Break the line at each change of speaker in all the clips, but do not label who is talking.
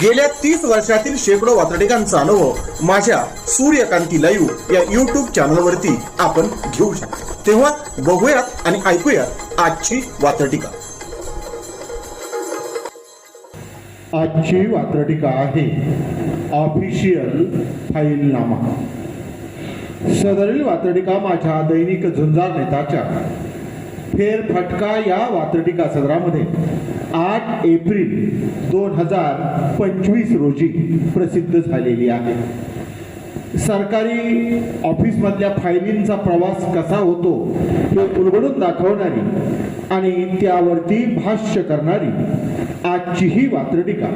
गेल्या तीस वर्षातील शेकडो वातडिकांचा अनुभव माझ्या सूर्यकांती लाईव्ह या युट्यूब चॅनलवरती आपण घेऊ शकतो. तेव्हा बघूयात आणि ऐकूयात आजची वातडिका आजची वात्रटिका आहे ऑफिशियल फाईलनामा. सदरील वात्रटिका माझ्या दैनिक झुंजार नेताच्या फेरफटका या वात्रटिका सदरामध्ये आठ एप्रिल दोन हजार पंचवीस रोजी प्रसिद्ध झालेली आहे. सरकारी ऑफिसमधल्या फायलींचा प्रवास कसा होतो हे उलगडून दाखवणारी आणि त्यावरती भाष्य करणारी आजची ही वात्रटिका.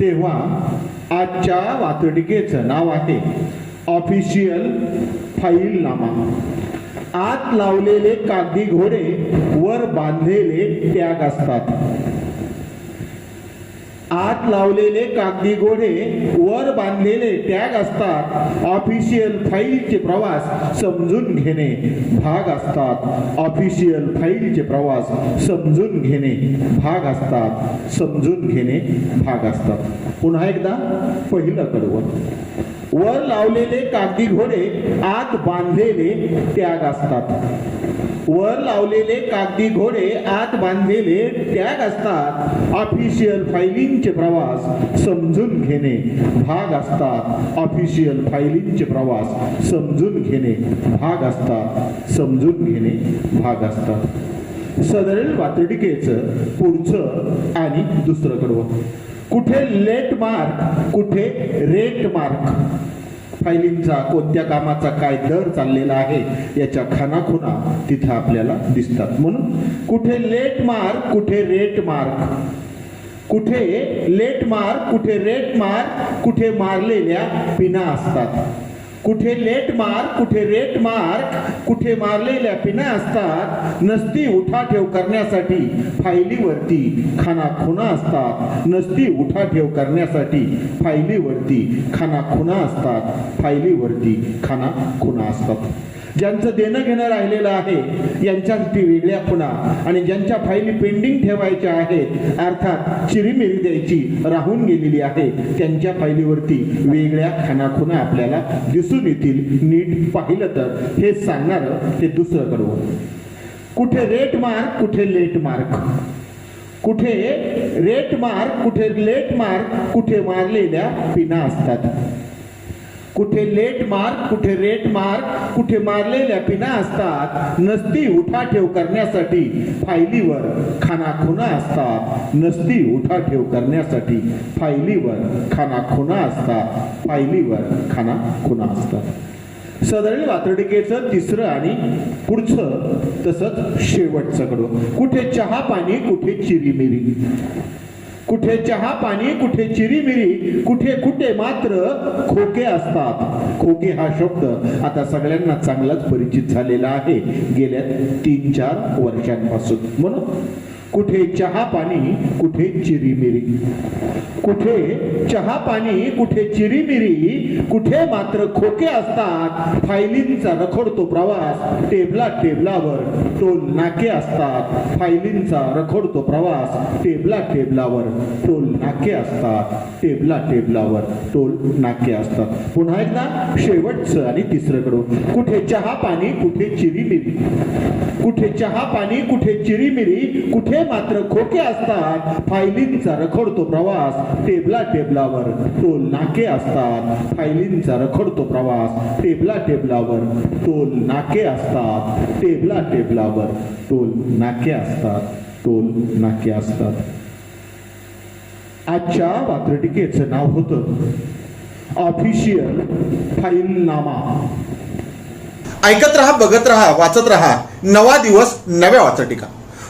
तेव्हा आजच्या वात्रटिकेचं नाव आहे ऑफिशियल फाईलनामा. आत लावलेले कागदी घोडे वर बांधलेले टॅग असतात. आत लावलेले कागदी घोडे वर बांधलेले टॅग असतात. ऑफिशियल फाईलचे प्रवास समजून घेणे भाग असतात. ऑफिशियल फाईलचे प्रवास समजून घेणे भाग असतात. समजून घेणे भाग असतात. पुन्हा एकदा पहिलं कडवं. वर लावलेले कागदी घोडे आत बांधलेले त्याग असतात. वर लावलेले कागदी घोडे आत बांधलेले त्याग असतात. ऑफिशियल फायलिंगचे प्रवास समजून घेणे भाग असतात. ऑफिशियल फायलिंगचे प्रवास समजून घेणे भाग असतात. समजून घेणे भाग असतात. सदरेल वातडिकेचं पुढचं आणि दुसरं कडवं. कुठे लेट मार्क कुठे रेट मार्क? फायलिंगचा कोणत्या कामाचा काय दर चाललेला आहे याच्या खानाखुना तिथे आपल्याला दिसतात. म्हणून कुठे लेट मार्क कुठे रेट मार्क? कुठे लेट मार्क कुठे रेट मार्क कुठे मारलेल्या पिना असतात. कुठे लेट मार्क कुठे रेट मार्क कुठे मारलेल्या पिना असतात नसती उठाठेव करण्यासाठी फायलीवरती खानाखुना असतात. नसती उठाठेव करण्यासाठी फायलीवरती खानाखुना असतात. फायलीवरती खानाखुना असतात. ज्यांचं देणं घेणं राहिलेलं आहे यांच्यासाठी वेगळ्या खुणा. आणि ज्यांच्या फाईली पेंडिंग ठेवायच्या आहेत अर्थात चिरीमिरी द्यायची राहून गेलेली आहे त्यांच्या फाईलीवरती वेगळ्या खानाखुणा आपल्याला दिसून येतील. नीट पाहिलं तर हे सांगणारं हे दुसरं कडवं कुठे रेट मार्क कुठे लेट मार्क. कुठे रेट मार्क कुठे लेट मार्क कुठे मारलेल्या पिना असतात. कुठे लेट मार्क कुठे रेट मार्क कुठे मारलेल्या पिना असतात. नसती उठाठेव करण्यासाठी फायलीवर खानाखुना असतात. नसती उठाठेव करण्यासाठी फायलीवर खानाखुना असतात. फायलीवर खानाखुना असतात. सदरील वातडिकेचं तिसरं आणि पुढचं तसंच शेवटचं कडवं. कुठे चहा पाणी कुठे चिरीमिरी. कुठे चहा पाणी कुठे चिरीमिरी कुठे कुठे मात्र खोके असतात. खोके हा शब्द आता सगळ्यांना चांगलाच परिचित झालेला आहे. गेल्या तीन चार वर्षांपासून. म्हणून कुठे चहा पाणी कुठे चिरीमिरी कुठे चहा पाणी कुठे चिरीमिरी कुठे मात्र खोके असतात फायलींचा रखडतो प्रवास टेबला टेबलावर टोल नाके असतात. फायलींचा रखडतो प्रवास टेबला टेबलावर टोल नाके असतात. टेबला टेबलावर टोल नाके असतात. पुन्हा एकदा शेवटचं आणि तिसरं कडून कुठे चहा पाणी कुठे चिरीमिरी कुठे चहा पाणी कुठे चिरीमिरी कुठे मात्र खोके असतात. फायलींचा रखडतो प्रवास. टेबला टेबलावर टोल नाके असतात. फायलींचा रखडतो प्रवास. टेबला टेबलावर टोल नाके असतात. टेबला टेबलावर टोल नाके असतात. टोल नाके असतात. आजच्या वात्रटिकेचं नाव होतं ऑफिशियल फाईलनामा. ऐकत रहा बघत रहा वाचत रहा. नवा दिवस नव्या वाचटिका